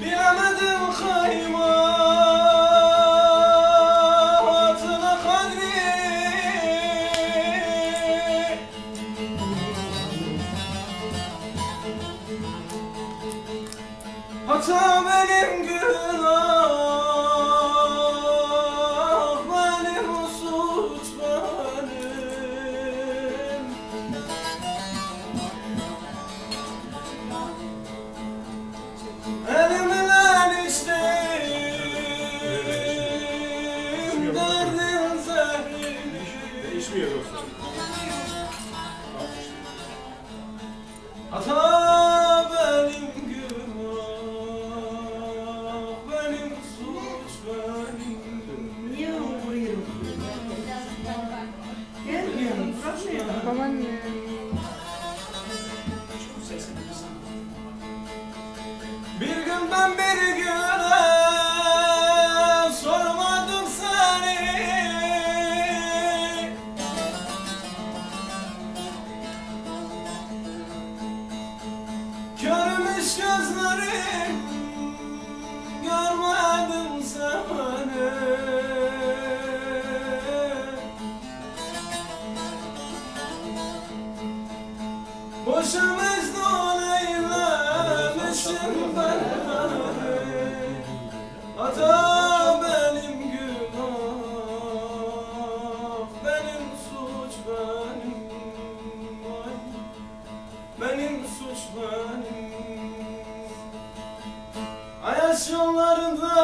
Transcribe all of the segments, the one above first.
Bilemedim kayma Hatına kadri. Hata benim günah Değişmiyor dostum. Hata benim günah Benim suç benim Niye vuruyorum? Gelmiyorum, bırakmıyorum. Babaannem. Bir gün ben bir güne Hoşumuzdan eylemişim ben. Hata benim günah Benim suç benim Benim suç benim. Ayaş yollarında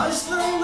açtım